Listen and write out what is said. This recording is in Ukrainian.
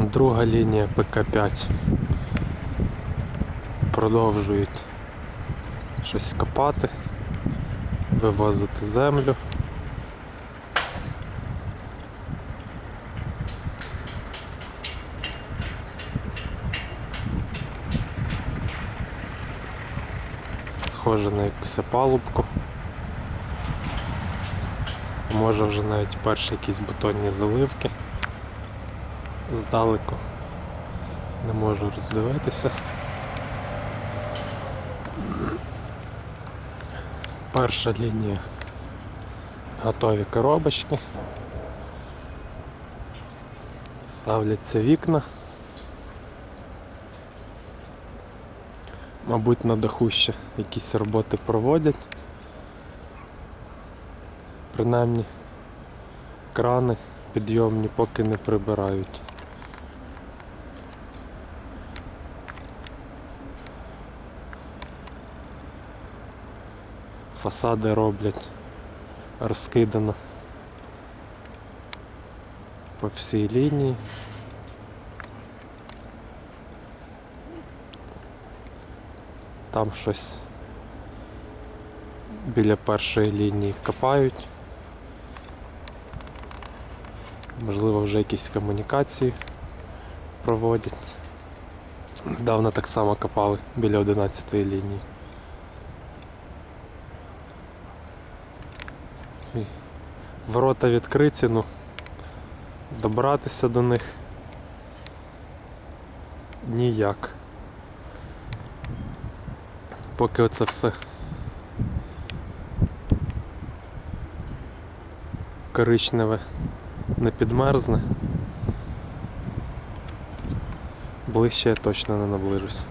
Друга лінія ПК-5. Продовжують щось копати, вивозити землю. Схоже на якусь палубку. Може вже навіть перші якісь бетонні заливки здалеку. Не можу роздивитися. Перша лінія. Готові коробочки. Ставляться вікна. Мабуть, на даху ще якісь роботи проводять. Принаймні крани підйомні поки не прибирають. Фасади роблять розкидано по всій лінії. Там щось біля першої лінії копають. Можливо, вже якісь комунікації проводять. Недавно так само копали біля 11 лінії. Ворота відкриті, ну добратися до них ніяк. Поки оце все коричневе не підмерзне. Ближче я точно не наближусь.